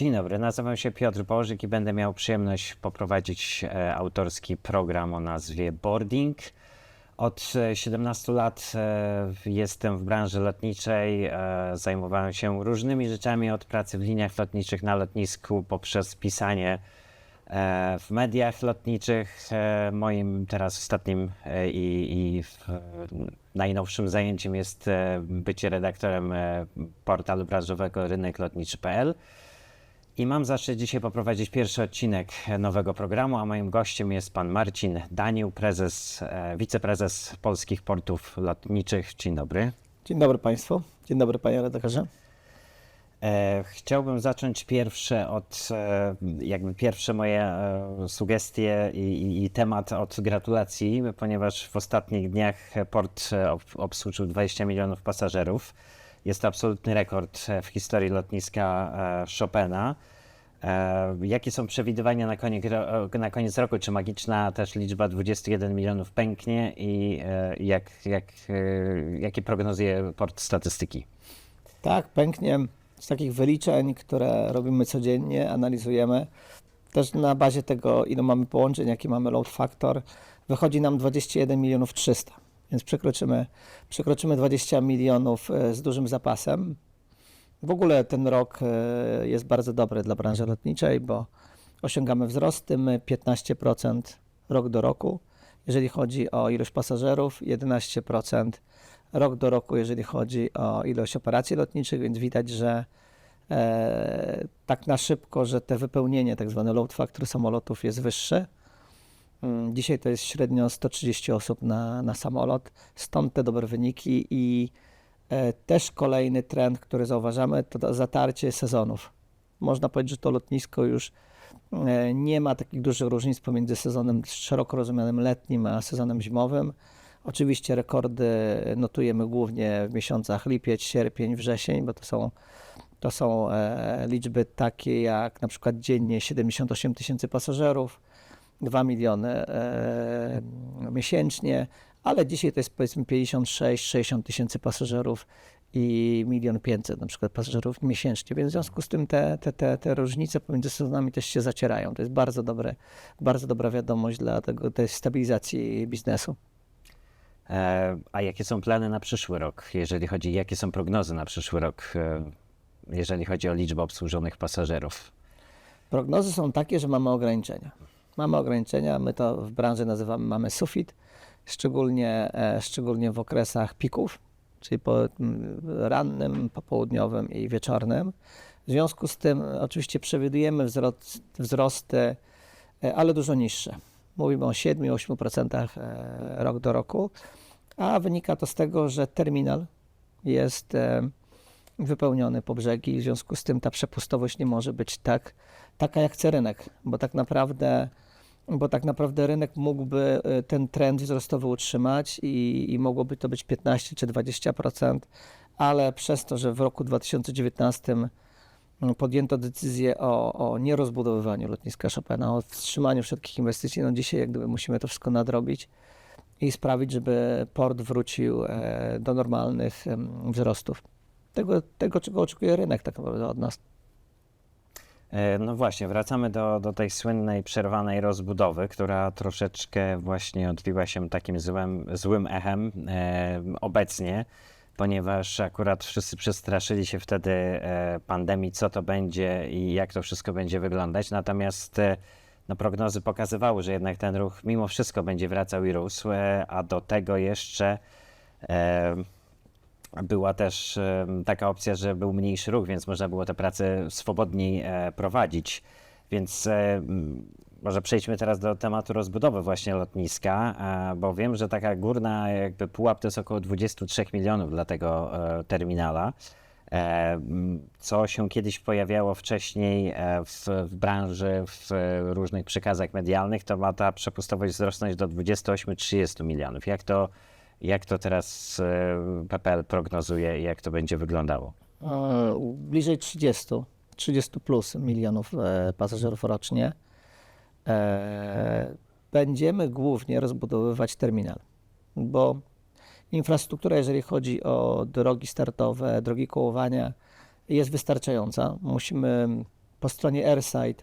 Dzień dobry, nazywam się Piotr Bożyk i będę miał przyjemność poprowadzić e, autorski program o nazwie Boarding. Od e, 17 lat e, jestem w branży lotniczej. E, zajmowałem się różnymi rzeczami od pracy w liniach lotniczych na lotnisku poprzez pisanie e, w mediach lotniczych. E, Moim teraz ostatnim e, i, i e, najnowszym zajęciem jest e, bycie redaktorem e, portalu branżowego ryneklotniczy.pl. I mam zaszczyt dzisiaj poprowadzić pierwszy odcinek nowego programu, a moim gościem jest pan Marcin Danił, prezes, e, wiceprezes Polskich Portów Lotniczych. Dzień dobry. Dzień dobry Państwu. Dzień dobry Panie redaktorze. E, chciałbym zacząć pierwsze od, e, jakby pierwsze moje sugestie i, i, i temat od gratulacji, ponieważ w ostatnich dniach port ob, obsłużył 20 milionów pasażerów. Jest to absolutny rekord e, w historii lotniska e, Chopina. E, Jakie są przewidywania na koniec, na koniec roku? Czy magiczna też liczba 21 milionów pęknie i jak, jak, jakie prognozuje port statystyki? Tak, pęknie z takich wyliczeń, które robimy codziennie, analizujemy. Też na bazie tego, ile mamy połączeń, jaki mamy load factor, wychodzi nam 21 milionów 300. Więc przekroczymy, przekroczymy 20 milionów e, z dużym zapasem. W ogóle ten rok e, jest bardzo dobry dla branży lotniczej, bo osiągamy wzrosty, my 15% rok do roku, jeżeli chodzi o ilość pasażerów, 11% rok do roku, jeżeli chodzi o ilość operacji lotniczych, więc widać, że e, tak na szybko, że te wypełnienie, tak zwany load factor samolotów jest wyższe. Mm, Dzisiaj to jest średnio 130 osób na, na samolot, stąd te dobre wyniki i e, też kolejny trend, który zauważamy, to zatarcie sezonów. Można powiedzieć, że to lotnisko już e, nie ma takich dużych różnic pomiędzy sezonem szeroko rozumianym letnim a sezonem zimowym. Oczywiście rekordy notujemy głównie w miesiącach lipiec, sierpień, wrzesień, bo to są, to są e, liczby takie jak na przykład dziennie 78 tysięcy pasażerów, 2 miliony e, miesięcznie, ale dzisiaj to jest powiedzmy 56-60 tysięcy pasażerów i milion 500 na przykład pasażerów miesięcznie, więc w związku z tym te, te, te, te różnice pomiędzy sezonami też się zacierają. To jest bardzo, dobre, bardzo dobra wiadomość dla tego, tej stabilizacji biznesu. E, A jakie są plany na przyszły rok, jeżeli chodzi, jakie są prognozy na przyszły rok, e, jeżeli chodzi o liczbę obsłużonych pasażerów? Prognozy są takie, że mamy ograniczenia. Mamy ograniczenia, my to w branży nazywamy, mamy sufit, szczególnie, e, szczególnie w okresach pików, czyli po rannym, popołudniowym i wieczornym. W związku z tym e, oczywiście przewidujemy wzrost, wzrosty, e, ale dużo niższe. Mówimy o 7-8% e, rok do roku, a wynika to z tego, że terminal jest wypełniony po brzegi, w związku z tym ta przepustowość nie może być tak, taka jak chce rynek, bo tak naprawdę, bo tak naprawdę rynek mógłby e, ten trend wzrostowy utrzymać i, i mogłoby to być 15 czy 20%, ale przez to, że w roku 2019 mm, podjęto decyzję o, o nierozbudowywaniu lotniska Chopina, o wstrzymaniu wszelkich inwestycji, no dzisiaj jak gdyby musimy to wszystko nadrobić i sprawić, żeby port wrócił e, do normalnych wzrostów. Tego, tego, czego oczekuje rynek tak naprawdę od nas. E, No właśnie, wracamy do, do tej słynnej przerwanej rozbudowy, która troszeczkę właśnie odbiła się takim złym, złym echem e, obecnie, ponieważ akurat wszyscy przestraszyli się wtedy e, pandemii, co to będzie i jak to wszystko będzie wyglądać. Natomiast e, no, prognozy pokazywały, że jednak ten ruch mimo wszystko będzie wracał i rósł, e, a do tego jeszcze e, była też taka opcja, że był mniejszy ruch, więc można było te prace swobodniej e, prowadzić. Więc e, może przejdźmy teraz do tematu rozbudowy właśnie lotniska, bo wiem, że taka górna jakby pułap to jest około 23 milionów dla tego e, terminala. Co się kiedyś pojawiało wcześniej w, w branży, w różnych przekazach medialnych, to ma ta przepustowość wzrosnąć do 28-30 milionów. Jak to, jak to teraz e, PPL prognozuje i jak to będzie wyglądało? E, Bliżej 30, 30 plus milionów e, pasażerów rocznie. Będziemy głównie rozbudowywać terminal, bo infrastruktura, jeżeli chodzi o drogi startowe, drogi kołowania, jest wystarczająca. Musimy po stronie Airside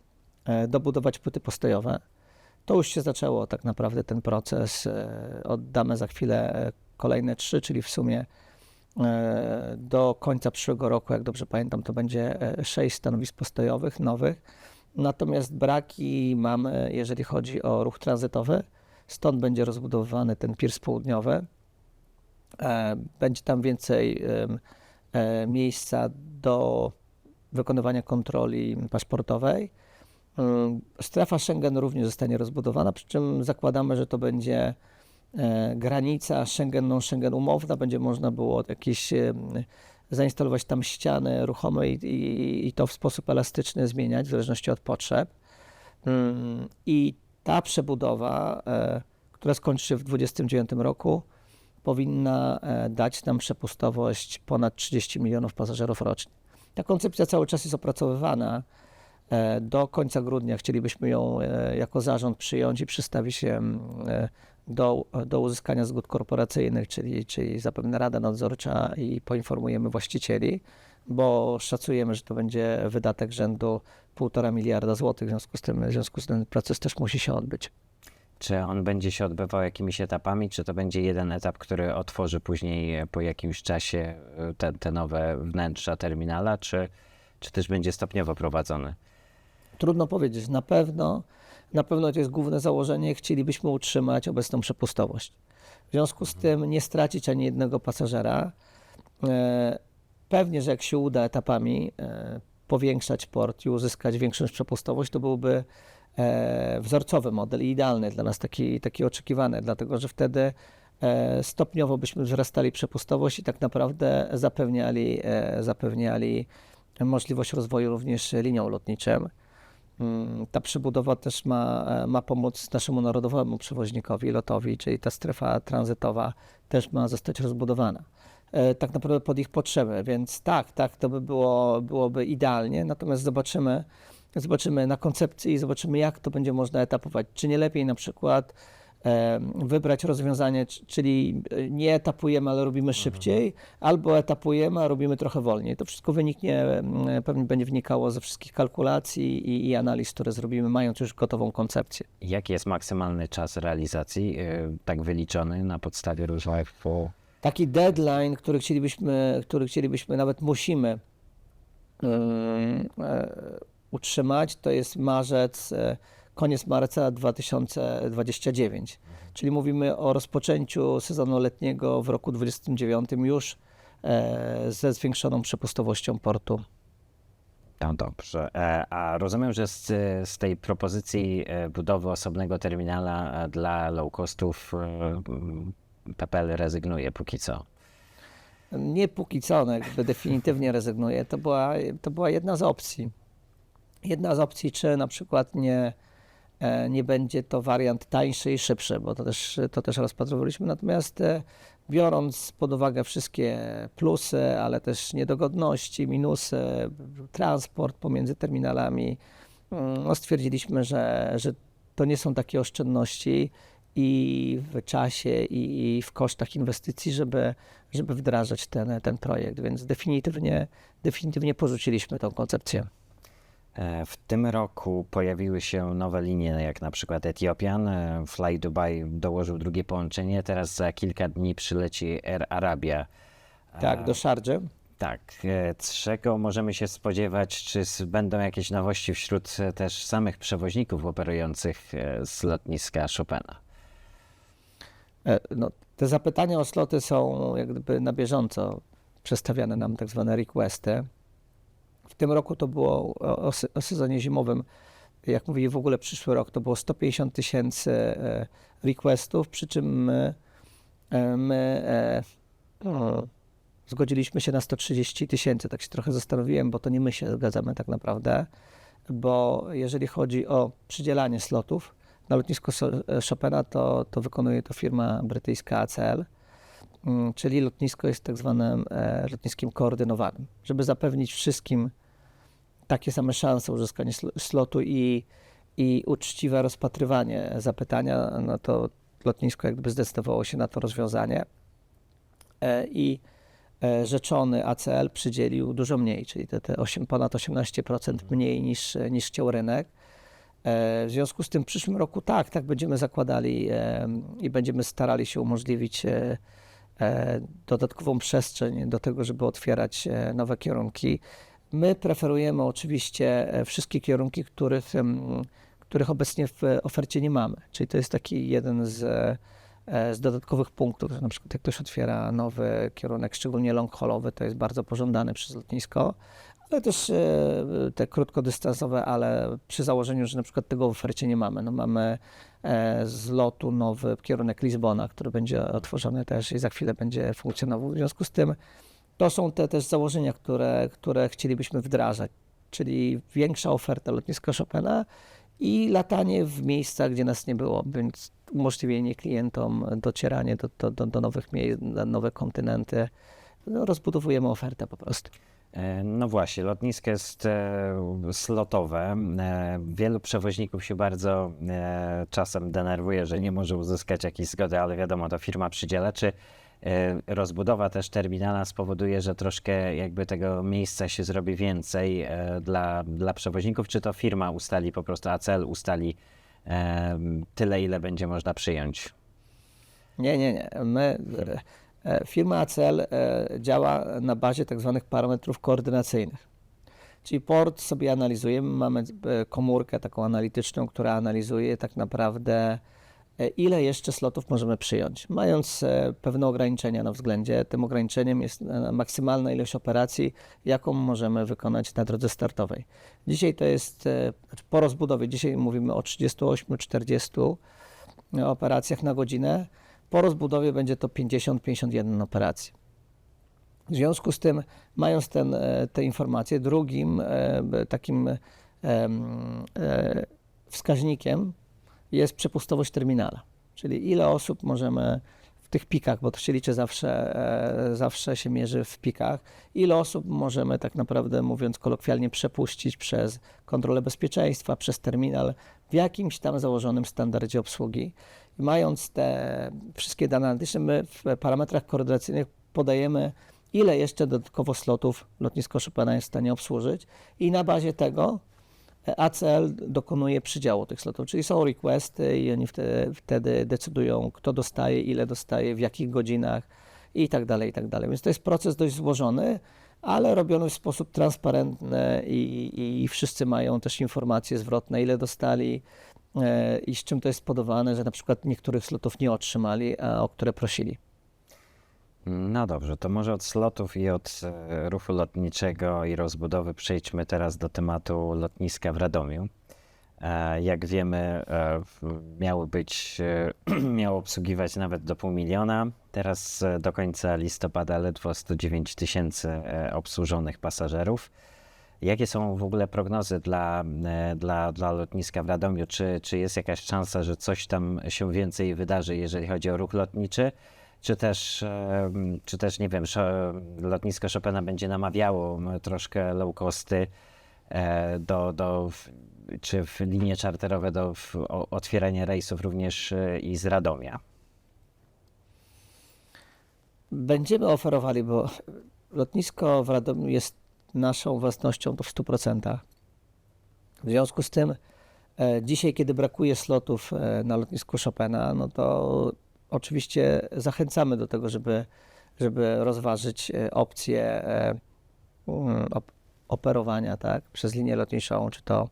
dobudować płyty postojowe. To już się zaczęło tak naprawdę ten proces. E, Oddamy za chwilę e, kolejne trzy, czyli w sumie e, do końca przyszłego roku, jak dobrze pamiętam, to będzie sześć stanowisk postojowych nowych. Natomiast braki mamy, jeżeli chodzi o ruch tranzytowy. Stąd będzie rozbudowywany ten piers południowy. Będzie tam więcej miejsca do wykonywania kontroli paszportowej. Ym, Strefa Schengen również zostanie rozbudowana, przy czym zakładamy, że to będzie e, granica Schengen-non-Schengen umowna, będzie można było jakieś em, zainstalować tam ściany ruchome i, i, i to w sposób elastyczny zmieniać w zależności od potrzeb. Ym, I ta przebudowa, e, która skończy się w 2029 roku, powinna e, dać nam przepustowość ponad 30 milionów pasażerów rocznie. Ta koncepcja cały czas jest opracowywana. E, Do końca grudnia chcielibyśmy ją e, jako zarząd przyjąć i przystawi się mm, e, do, do uzyskania zgód korporacyjnych, czyli, czyli zapewne Rada Nadzorcza i poinformujemy właścicieli, bo szacujemy, że to będzie wydatek rzędu 1,5 miliarda złotych, w związku z tym, w związku z tym proces też musi się odbyć. Czy on będzie się odbywał jakimiś etapami, czy to będzie jeden etap, który otworzy później po jakimś czasie te, te nowe wnętrza terminala, czy, czy też będzie stopniowo prowadzony? Trudno powiedzieć. Na pewno, na pewno to jest główne założenie. Chcielibyśmy utrzymać obecną przepustowość. W związku z tym nie stracić ani jednego pasażera. E, Pewnie, że jak się uda etapami e, powiększać port i uzyskać większą przepustowość, to byłby e, wzorcowy model i idealny dla nas, taki, taki oczekiwany, dlatego że wtedy stopniowo byśmy wzrastali przepustowość i tak naprawdę zapewniali, zapewniali możliwość rozwoju również linią lotniczym. Mm, Ta przebudowa też ma, e, ma pomóc naszemu narodowemu przewoźnikowi, lotowi, czyli ta strefa tranzytowa też ma zostać rozbudowana. E, Tak naprawdę pod ich potrzeby, więc tak, tak, to by było, byłoby idealnie, natomiast zobaczymy, zobaczymy na koncepcji i zobaczymy, jak to będzie można etapować. Czy nie lepiej na przykład wybrać rozwiązanie, czyli e, nie etapujemy, ale robimy szybciej, albo etapujemy, a robimy trochę wolniej. To wszystko wyniknie, pewnie będzie wynikało ze wszystkich kalkulacji i, i analiz, które zrobimy, mając już gotową koncepcję. Jaki jest maksymalny czas realizacji, e, tak wyliczony na podstawie różnych po... Taki deadline, który chcielibyśmy, który chcielibyśmy, nawet musimy e, utrzymać, to jest marzec, koniec marca 2029. Czyli mówimy o rozpoczęciu sezonu letniego w roku 2029 już e, ze zwiększoną przepustowością portu. No dobrze. E, A rozumiem, że z, z tej propozycji e, budowy osobnego terminala dla low costów PPL rezygnuje póki co. Nie póki co, no jakby definitywnie rezygnuję. To była, to była jedna z opcji. Jedna z opcji, czy na przykład nie, nie będzie to wariant tańszy i szybszy, bo to też, to też rozpatrywaliśmy. Natomiast e, biorąc pod uwagę wszystkie plusy, ale też niedogodności, minusy, transport pomiędzy terminalami, mm, no stwierdziliśmy, że, że to nie są takie oszczędności i w czasie, i, i w kosztach inwestycji, żeby, żeby wdrażać ten, ten projekt, więc definitywnie, definitywnie porzuciliśmy tą koncepcję. E, W tym roku pojawiły się nowe linie, jak na przykład Ethiopian. e, Fly Dubai dołożył drugie połączenie. Teraz za kilka dni przyleci Air Arabia. Tak, E, do Sharjah. Tak. Czego możemy się spodziewać? Czy będą jakieś nowości wśród też samych przewoźników operujących z lotniska Chopina? No, te zapytania o sloty są jak gdyby na bieżąco przedstawiane nam tak zwane requesty. W tym roku to było o, o, se- o sezonie zimowym, jak mówię w ogóle przyszły rok, to było 150 tysięcy e, requestów, przy czym my, e, my e, no, zgodziliśmy się na 130 tysięcy. Tak się trochę zastanowiłem, bo to nie my się zgadzamy tak naprawdę, bo jeżeli chodzi o przydzielanie slotów, na e, Chopina to, to wykonuje to firma brytyjska ACL, czyli lotnisko jest tak zwanym e, lotniskiem koordynowanym, żeby zapewnić wszystkim takie same szanse uzyskania sl- slotu i, i uczciwe rozpatrywanie zapytania, no to lotnisko jak gdyby zdecydowało się na to rozwiązanie. E, I e, rzeczony ACL przydzielił dużo mniej, czyli te, te 8, ponad 18% mniej niż, niż chciał rynek. W związku z tym w przyszłym roku tak, tak będziemy zakładali i będziemy starali się umożliwić dodatkową przestrzeń do tego, żeby otwierać e, nowe kierunki. My preferujemy oczywiście e, wszystkie kierunki, których, których obecnie w ofercie nie mamy. Czyli to jest taki jeden z, e, z dodatkowych punktów, że na przykład jak ktoś otwiera nowy kierunek, szczególnie long haulowy, to jest bardzo pożądany przez lotnisko, ale też e, te krótkodystansowe, ale przy założeniu, że na przykład tego w ofercie nie mamy. No mamy e, z lotu nowy kierunek Lizbona, który będzie otworzony też i za chwilę będzie funkcjonował. W związku z tym to są te też założenia, które, które chcielibyśmy wdrażać, czyli większa oferta lotniska Chopina i latanie w miejscach, gdzie nas nie było, więc umożliwienie klientom docieranie do, do, do, nowych miejsc, na nowe kontynenty. No, rozbudowujemy ofertę po prostu. E, No właśnie, lotnisko jest e, slotowe. E, wielu przewoźników się bardzo czasem denerwuje, że nie może uzyskać jakiejś zgody, ale wiadomo, to firma przydziela. Czy rozbudowa też terminala spowoduje, że troszkę jakby tego miejsca się zrobi więcej dla, dla przewoźników, czy to firma ustali po prostu, ACL ustali tyle, ile będzie można przyjąć? Nie, nie, nie. My, firma ACL e, działa na bazie tak zwanych parametrów koordynacyjnych. Czyli port sobie analizujemy, mamy e, komórkę taką analityczną, która analizuje tak naprawdę e, ile jeszcze slotów możemy przyjąć. Mając e, pewne ograniczenia na względzie, tym ograniczeniem jest e, maksymalna ilość operacji, jaką możemy wykonać na drodze startowej. Dzisiaj to jest, e, znaczy po rozbudowie, dzisiaj mówimy o 38-40 operacjach na godzinę, po rozbudowie będzie to 50-51 operacji. W związku z tym, mając ten, e, te informacje, drugim e, takim e, wskaźnikiem jest przepustowość terminala, czyli ile osób możemy w tych pikach, bo to się liczy zawsze, zawsze się mierzy w pikach, ile osób możemy tak naprawdę, mówiąc kolokwialnie, przepuścić przez kontrolę bezpieczeństwa, przez terminal w jakimś tam założonym standardzie obsługi. Mając te wszystkie dane analityczne, my w parametrach koordynacyjnych podajemy, ile jeszcze dodatkowo slotów lotnisko Chopina jest w stanie obsłużyć i na bazie tego ACL dokonuje przydziału tych slotów, czyli są requesty i oni wtedy, wtedy decydują, kto dostaje, ile dostaje, w jakich godzinach i tak dalej, i tak dalej. Więc to jest proces dość złożony, ale robiony w sposób transparentny i, i wszyscy mają też informacje zwrotne, ile dostali i z czym to jest spowodowane, że na przykład niektórych slotów nie otrzymali, a o które prosili. No dobrze, to może od slotów i od e, ruchu lotniczego i rozbudowy przejdźmy teraz do tematu lotniska w Radomiu. E, Jak wiemy, e, miało być, e, miało obsługiwać nawet do pół miliona. Teraz e, do końca listopada ledwo 109 tysięcy e, obsłużonych pasażerów. Jakie są w ogóle prognozy dla, e, dla, dla lotniska w Radomiu? Czy, czy jest jakaś szansa, że coś tam się więcej wydarzy, jeżeli chodzi o ruch lotniczy? Czy też, em, czy też nie wiem, lotnisko Chopina będzie namawiało m, troszkę low costy e, do, do czy w linie czarterowe do otwierania rejsów również e, i z Radomia? Będziemy oferowali, bo lotnisko w Radomiu jest naszą własnością w 100%. W związku z tym e, dzisiaj, kiedy brakuje slotów e, na lotnisku Chopina, no to oczywiście zachęcamy do tego, żeby, żeby rozważyć e, opcję mm, op- operowania tak, przez linię lotniczą, czy to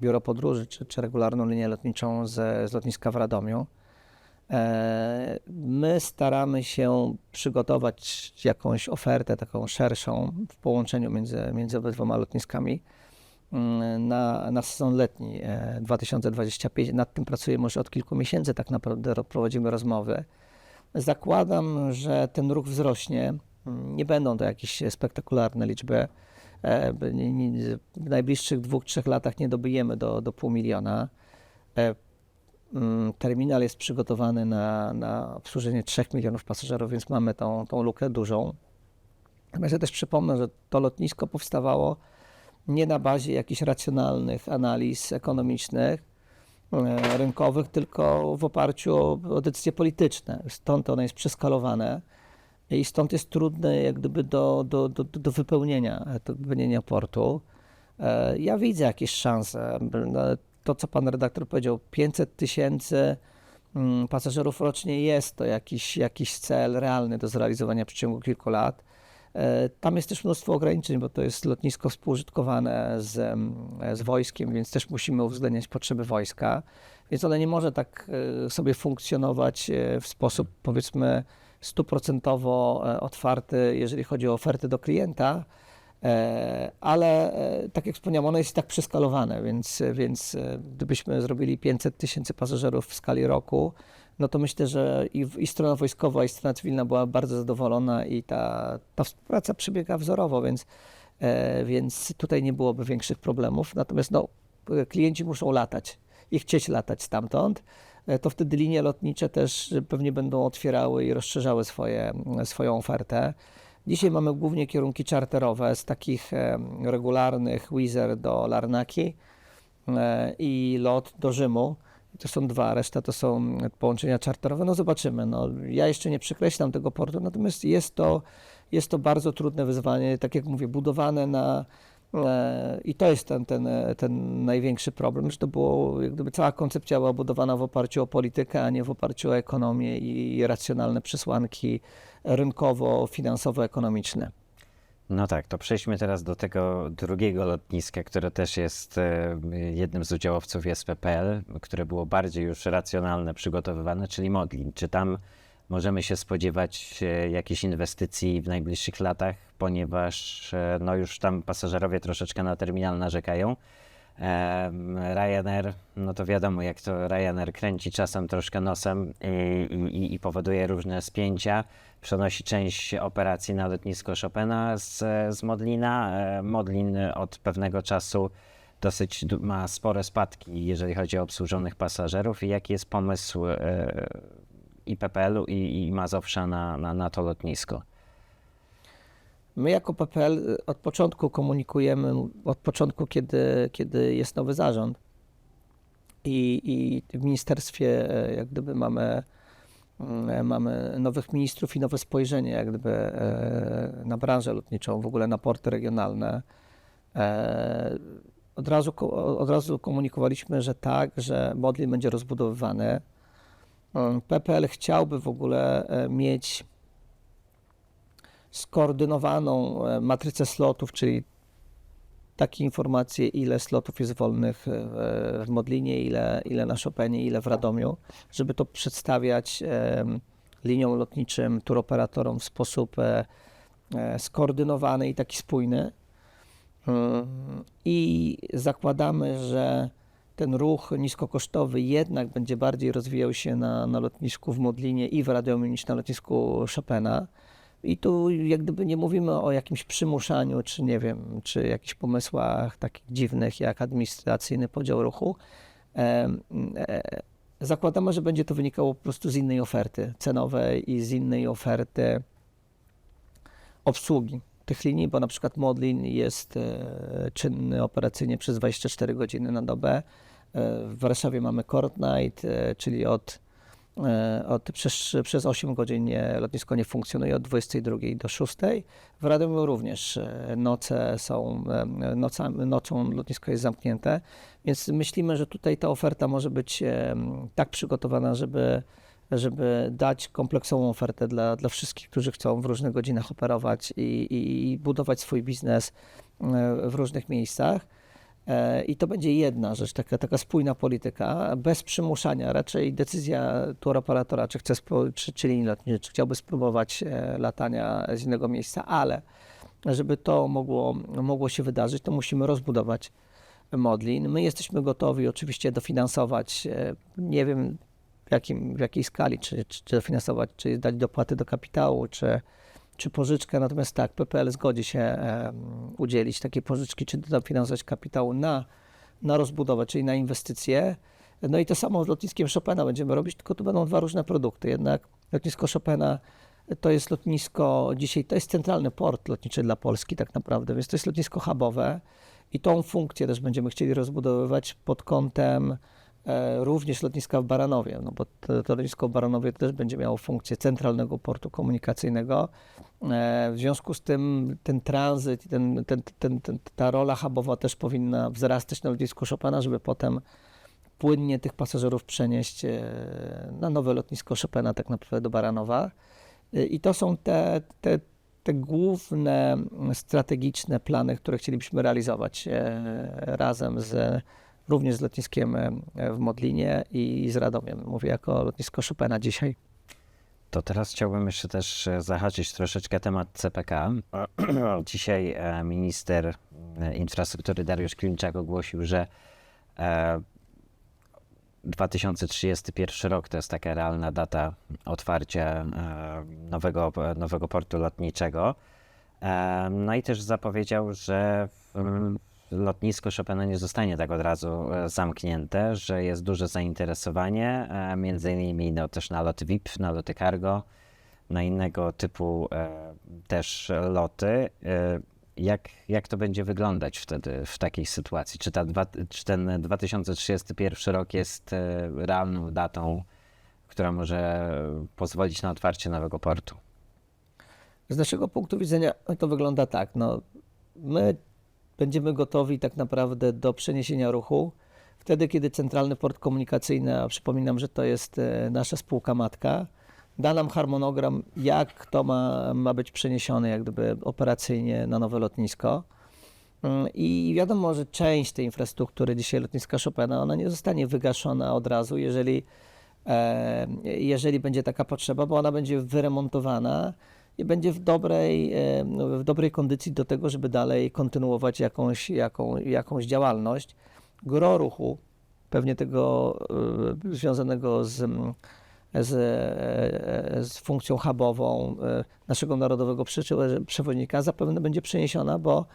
biuro podróży, czy, czy regularną linię lotniczą z, z lotniska w Radomiu. E, My staramy się przygotować jakąś ofertę taką szerszą w połączeniu między, między obydwoma lotniskami mm, na, na sezon letni e, 2025. Nad tym pracujemy już od kilku miesięcy, tak naprawdę ro- prowadzimy rozmowy. Zakładam, że ten ruch wzrośnie. Nie będą to jakieś spektakularne liczby. E, W najbliższych dwóch, trzech latach nie dobijemy do, do pół miliona. E, Mm, Terminal jest przygotowany na, na obsłużenie 3 milionów pasażerów, więc mamy tą, tą lukę dużą. Natomiast ja też przypomnę, że to lotnisko powstawało nie na bazie jakichś racjonalnych analiz ekonomicznych, e, rynkowych, tylko w oparciu o, o decyzje polityczne. Stąd ono jest przeskalowane. i stąd jest trudne jak gdyby do, do, do, do wypełnienia, do wypełnienia portu. E, Ja widzę jakieś szanse. To, co pan redaktor powiedział, 500 tysięcy mm, pasażerów rocznie jest to jakiś, jakiś cel realny do zrealizowania w przeciągu kilku lat. E, Tam jest też mnóstwo ograniczeń, bo to jest lotnisko współużytkowane z, em, z wojskiem, więc też musimy uwzględniać potrzeby wojska. Więc one nie może tak e, sobie funkcjonować e, w sposób powiedzmy stuprocentowo otwarty, jeżeli chodzi o oferty do klienta, ale e, tak jak wspomniałem, ono jest tak przeskalowane, więc, więc e, gdybyśmy zrobili 500 tysięcy pasażerów w skali roku, no to myślę, że i, i strona wojskowa, i strona cywilna była bardzo zadowolona i ta, ta współpraca przebiega wzorowo, więc, e, więc tutaj nie byłoby większych problemów. Natomiast no, e, klienci muszą latać i chcieć latać stamtąd, e, to wtedy linie lotnicze też pewnie będą otwierały i rozszerzały swoje, swoją ofertę. Dzisiaj mamy głównie kierunki czarterowe z takich e, regularnych Wizz Air do Larnaki e, i lot do Rzymu. To są dwa, reszta to są połączenia czarterowe. No zobaczymy. No, ja jeszcze nie przekreślam tego portu, natomiast jest to, jest to bardzo trudne wyzwanie, tak jak mówię, budowane na i to jest ten, ten, e, ten największy problem, że to było, jak gdyby cała koncepcja była budowana w oparciu o politykę, a nie w oparciu o ekonomię i racjonalne przesłanki rynkowo-finansowo-ekonomiczne. No tak, to przejdźmy teraz do tego drugiego lotniska, które też jest e, jednym z udziałowców SPPL, które było bardziej już racjonalne, przygotowywane, czyli Modlin. Czy tam możemy się spodziewać e, jakichś inwestycji w najbliższych latach, ponieważ e, no już tam pasażerowie troszeczkę na terminal narzekają. Ryanair, no to wiadomo, jak to Ryanair kręci czasem troszkę nosem i, i, i powoduje różne spięcia. Przenosi część operacji na lotnisko Chopina z, z Modlina. E, Modlin od pewnego czasu dosyć ma spore spadki, jeżeli chodzi o obsłużonych pasażerów. I jaki jest pomysł i PPL-u, i, i Mazowsza na, na, na to lotnisko? My jako PPL od początku komunikujemy, od początku, kiedy, kiedy jest nowy zarząd i, i w ministerstwie e, jak gdyby mamy, mm, mamy nowych ministrów i nowe spojrzenie jak gdyby e, na branżę lotniczą, w ogóle na porty regionalne. E, Od razu, od razu komunikowaliśmy, że tak, że Modlin będzie rozbudowywany. PPL chciałby w ogóle e, mieć skoordynowaną e, matrycę slotów, czyli takie informacje, ile slotów jest wolnych e, w Modlinie, ile, ile na Chopinie, ile w Radomiu, żeby to przedstawiać liniom lotniczym, turoperatorom w sposób skoordynowany i taki spójny. Mm, I zakładamy, że ten ruch niskokosztowy jednak będzie bardziej rozwijał się na, na lotnisku w Modlinie i w Radomiu niż na lotnisku Chopina. I tu jak gdyby nie mówimy o jakimś przymuszaniu, czy nie wiem, czy jakichś pomysłach takich dziwnych jak administracyjny podział ruchu. Em, e, Zakładamy, że będzie to wynikało po prostu z innej oferty cenowej i z innej oferty obsługi tych linii, bo na przykład Modlin jest e, czynny operacyjnie przez 24 godziny na dobę. W Warszawie mamy Court Night, e, czyli od E, Od, przez, przez 8 godzin nie, lotnisko nie funkcjonuje od 22 do 6. W Radomiu również e, noce są, e, noca, nocą lotnisko jest zamknięte, więc myślimy, że tutaj ta oferta może być tak przygotowana, żeby, żeby dać kompleksową ofertę dla, dla wszystkich, którzy chcą w różnych godzinach operować i, i, i budować swój biznes w różnych miejscach. E, I to będzie jedna rzecz, taka, taka spójna polityka, bez przymuszania. Raczej decyzja turoperatora, czy chce, czy, czy linii lotniczej, czy chciałby spróbować e, latania z innego miejsca, ale żeby to mogło, mogło się wydarzyć, to musimy rozbudować Modlin. My jesteśmy gotowi oczywiście dofinansować, e, nie wiem w, jakim, w jakiej skali, czy, czy, czy dofinansować, czy dać dopłaty do kapitału, czy, czy pożyczkę. Natomiast tak, PPL zgodzi się udzielić takiej pożyczki, czy dofinansować kapitału na, na rozbudowę, czyli na inwestycje. No i to samo z lotniskiem Chopina będziemy robić, tylko tu będą dwa różne produkty. Jednak lotnisko Chopina to jest lotnisko, dzisiaj to jest centralny port lotniczy dla Polski tak naprawdę, więc to jest lotnisko hubowe i tą funkcję też będziemy chcieli rozbudowywać pod kątem również lotniska w Baranowie, no bo to, to lotnisko w Baranowie też będzie miało funkcję centralnego portu komunikacyjnego. E, W związku z tym ten tranzyt, ten, ten, ten, ten, ta rola hubowa też powinna wzrastać na lotnisku Chopina, żeby potem płynnie tych pasażerów przenieść e, na nowe lotnisko Chopina, tak naprawdę do Baranowa. E, I to są te, te, te główne strategiczne plany, które chcielibyśmy realizować e, razem z również z lotniskiem e, w Modlinie i z Radomiem. Mówię jako lotnisko Chopina dzisiaj. To teraz chciałbym jeszcze też e, zahaczyć troszeczkę temat CPK. Dzisiaj e, minister infrastruktury Dariusz Klimczak ogłosił, że e, 2031 rok to jest taka realna data otwarcia nowego, nowego portu lotniczego. No i też zapowiedział, że lotnisko Chopina nie zostanie tak od razu e, zamknięte, że jest duże zainteresowanie, e, między innymi no, też na loty VIP, na loty cargo, na innego typu e, też loty. Jak, jak to będzie wyglądać wtedy w takiej sytuacji? Czy, ta dwa, czy ten 2031 rok jest realną datą, która może pozwolić na otwarcie nowego portu? Z naszego punktu widzenia to wygląda tak. No, my będziemy gotowi tak naprawdę do przeniesienia ruchu wtedy, kiedy Centralny Port Komunikacyjny, a przypominam, że to jest e, nasza spółka matka, da nam harmonogram, jak to ma, ma być przeniesione jak gdyby operacyjnie na nowe lotnisko. Mm, I wiadomo, że część tej infrastruktury dzisiaj lotniska Chopina, ona nie zostanie wygaszona od razu, jeżeli, e, jeżeli będzie taka potrzeba, bo ona będzie wyremontowana i będzie w dobrej, e, w dobrej kondycji do tego, żeby dalej kontynuować jakąś, jaką, jakąś działalność. Gro ruchu, pewnie tego e, związanego z, mm, z, e, z funkcją hubową naszego narodowego przewoźnika zapewne będzie przeniesiona, bo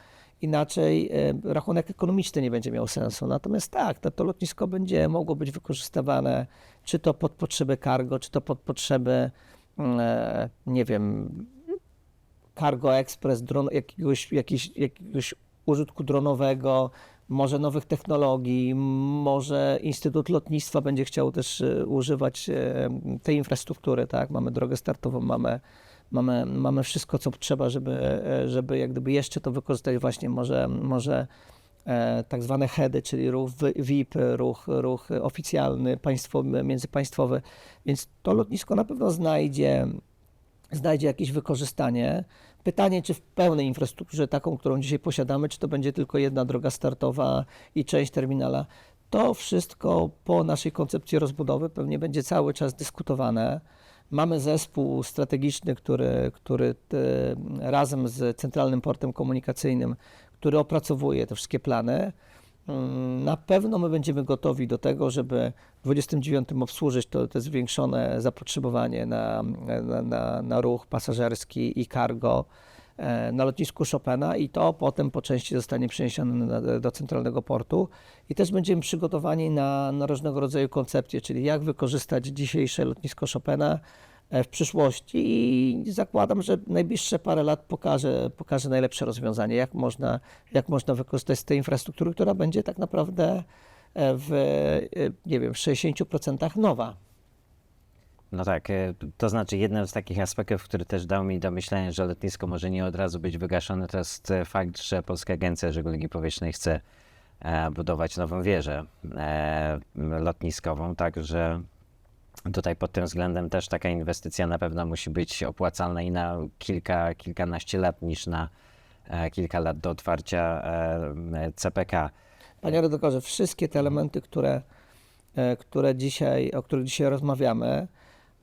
inaczej rachunek ekonomiczny nie będzie miał sensu. Natomiast tak, to, to lotnisko będzie mogło być wykorzystywane czy to pod potrzeby cargo, czy to pod potrzeby nie wiem, cargo express, dron, jakiegoś, jakiegoś, jakiegoś użytku dronowego, może nowych technologii, może Instytut Lotnictwa będzie chciał też e, używać e, tej infrastruktury, tak? Mamy drogę startową, mamy, mamy, mamy wszystko, co trzeba, żeby, e, żeby jak gdyby jeszcze to wykorzystać właśnie może, może e, tak zwane heady, czyli ruch VIP, ruch, ruch oficjalny, państwo, międzypaństwowy, więc to lotnisko na pewno znajdzie, znajdzie jakieś wykorzystanie. Pytanie, czy w pełnej infrastrukturze, taką, którą dzisiaj posiadamy, czy to będzie tylko jedna droga startowa i część terminala. To wszystko po naszej koncepcji rozbudowy pewnie będzie cały czas dyskutowane. Mamy zespół strategiczny, który, który te, razem z Centralnym Portem Komunikacyjnym, który opracowuje te wszystkie plany. Mm, Na pewno my będziemy gotowi do tego, żeby w 29 obsłużyć to, to zwiększone zapotrzebowanie na, na, na, na ruch pasażerski i cargo e, na lotnisku Chopina i to potem po części zostanie przeniesione do centralnego portu i też będziemy przygotowani na, na różnego rodzaju koncepcje, czyli jak wykorzystać dzisiejsze lotnisko Chopina w przyszłości i zakładam, że najbliższe parę lat pokaże, pokaże najlepsze rozwiązanie, jak można, jak można wykorzystać z tej infrastruktury, która będzie tak naprawdę e, w, e, nie wiem, w 60% nowa. No tak, e, to znaczy jeden z takich aspektów, który też dał mi do myślenia, że lotnisko może nie od razu być wygaszone, to jest e, fakt, że Polska Agencja Żeglugi Powietrznej chce e, budować nową wieżę e, lotniskową, także tutaj pod tym względem też taka inwestycja na pewno musi być opłacalna i na kilka, kilkanaście lat niż na e, kilka lat do otwarcia e, CPK. Panie redaktorze, wszystkie te elementy, które, e, które dzisiaj, o których dzisiaj rozmawiamy,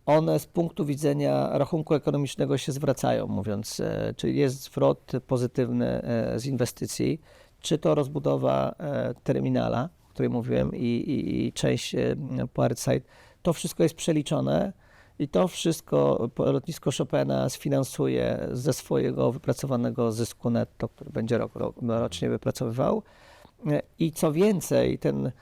one z punktu widzenia rachunku ekonomicznego się zwracają, mówiąc, e, czy jest zwrot pozytywny z inwestycji, czy to rozbudowa terminala, o której mówiłem, i, i, i część e, Portside, to wszystko jest przeliczone i to wszystko lotnisko Chopina sfinansuje ze swojego wypracowanego zysku netto, który będzie rok, rok, rocznie wypracowywał. I co więcej, ten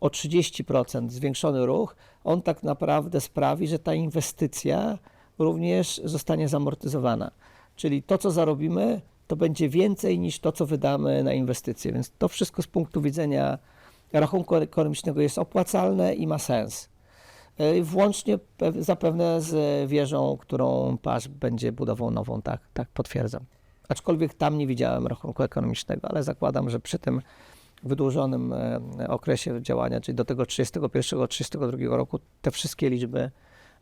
o 30% zwiększony ruch, on tak naprawdę sprawi, że ta inwestycja również zostanie zamortyzowana. Czyli to, co zarobimy, to będzie więcej niż to, co wydamy na inwestycje. Więc to wszystko z punktu widzenia rachunku ekonomicznego jest opłacalne i ma sens. E, Włącznie pe- zapewne z wieżą, którą PAŻ będzie budował nową, tak, tak potwierdzam. Aczkolwiek tam nie widziałem rachunku ekonomicznego, ale zakładam, że przy tym wydłużonym e, okresie działania, czyli do tego 31-32 roku, te wszystkie liczby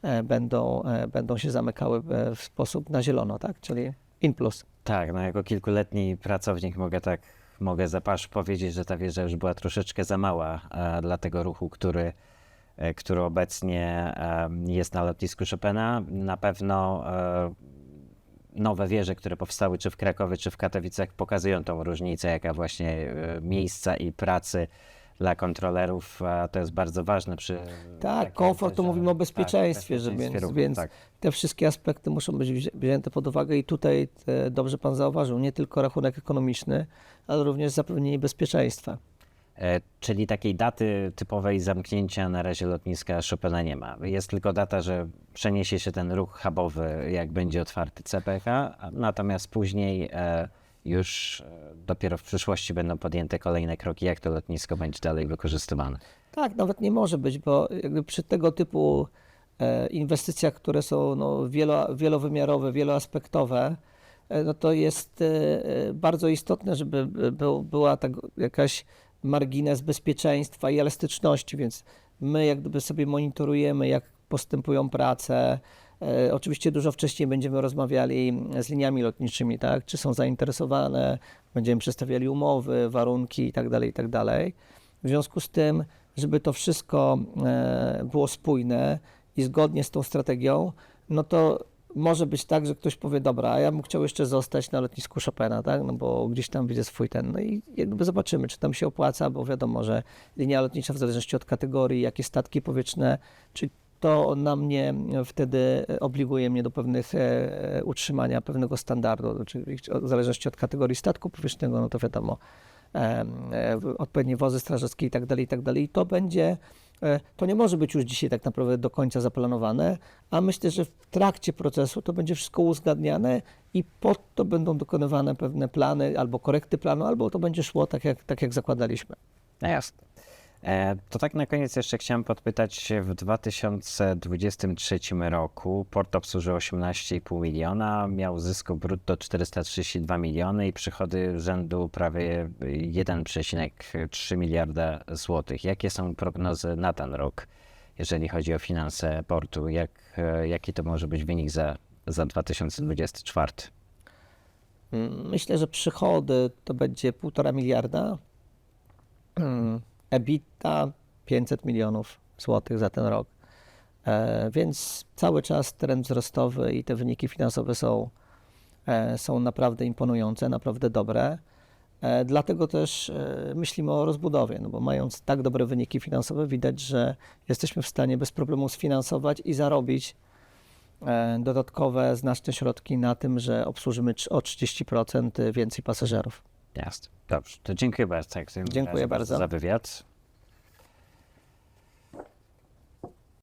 e, będą, będą się zamykały w sposób na zielono, tak? czyli in plus. Tak, no jako kilkuletni pracownik mogę tak, mogę za pasz powiedzieć, że ta wieża już była troszeczkę za mała e, dla tego ruchu, który, e, który obecnie e, jest na lotnisku Chopina. Na pewno nowe wieże, które powstały czy w Krakowie, czy w Katowicach pokazują tą różnicę, jaka właśnie miejsca i pracy dla kontrolerów, to jest bardzo ważne przy... Tak, komfort to mówimy o bezpieczeństwie, tak, że bezpieczeństwie więc- ruchu, więc- tak. Te wszystkie aspekty muszą być wzię- wzięte pod uwagę i tutaj e, dobrze Pan zauważył, nie tylko rachunek ekonomiczny, ale również zapewnienie bezpieczeństwa. E, Czyli takiej daty typowej zamknięcia na razie lotniska Chopina nie ma. Jest tylko data, że przeniesie się ten ruch hubowy, jak będzie otwarty CPK, natomiast później e, już e, dopiero w przyszłości będą podjęte kolejne kroki, jak to lotnisko będzie dalej wykorzystywane. Tak, nawet nie może być, bo przy tego typu e, inwestycjach, które są no, wielo, wielowymiarowe, wieloaspektowe, e, no to jest bardzo istotne, żeby by- był, była tak jakaś margines bezpieczeństwa i elastyczności, więc my jak gdyby sobie monitorujemy, jak postępują prace. E, Oczywiście dużo wcześniej będziemy rozmawiali z liniami lotniczymi, tak? czy są zainteresowane, będziemy przedstawiali umowy, warunki itd., itd. W związku z tym, żeby to wszystko e, było spójne i zgodnie z tą strategią, no to może być tak, że ktoś powie, dobra, ja bym chciał jeszcze zostać na lotnisku Chopina, tak? No bo gdzieś tam widzę swój ten. No i jakby zobaczymy, czy tam się opłaca, bo wiadomo, że linia lotnicza w zależności od kategorii, jakie statki powietrzne, czy to na mnie wtedy obliguje mnie do pewnych e, utrzymania pewnego standardu, czyli w zależności od kategorii statku powietrznego, no to wiadomo, e, odpowiednie wozy strażackie i tak dalej, i tak dalej. I to będzie, e, to nie może być już dzisiaj tak naprawdę do końca zaplanowane, a myślę, że w trakcie procesu to będzie wszystko uzgadniane i pod to będą dokonywane pewne plany albo korekty planu, albo to będzie szło tak, jak, tak jak zakładaliśmy. No jasne. E, To tak na koniec jeszcze chciałem podpytać, w 2023 roku port obsłużył 18,5 miliona, miał zysku brutto 432 miliony i przychody rzędu prawie 1,3 miliarda złotych. Jakie są prognozy na ten rok, jeżeli chodzi o finanse portu? Jak, e, jaki to może być wynik za, za 2024? Mm, Myślę, że przychody to będzie 1,5 miliarda. EBITDA 500 milionów złotych za ten rok. E, Więc cały czas trend wzrostowy i te wyniki finansowe są, e, są naprawdę imponujące, naprawdę dobre. E, Dlatego też myślimy o rozbudowie, no bo mając tak dobre wyniki finansowe, widać, że jesteśmy w stanie bez problemu sfinansować i zarobić dodatkowe znaczne środki na tym, że obsłużymy o 30% więcej pasażerów. Jasne. Dobrze, to dziękuję bardzo. Tak, Dziękuję bardzo. za wywiad.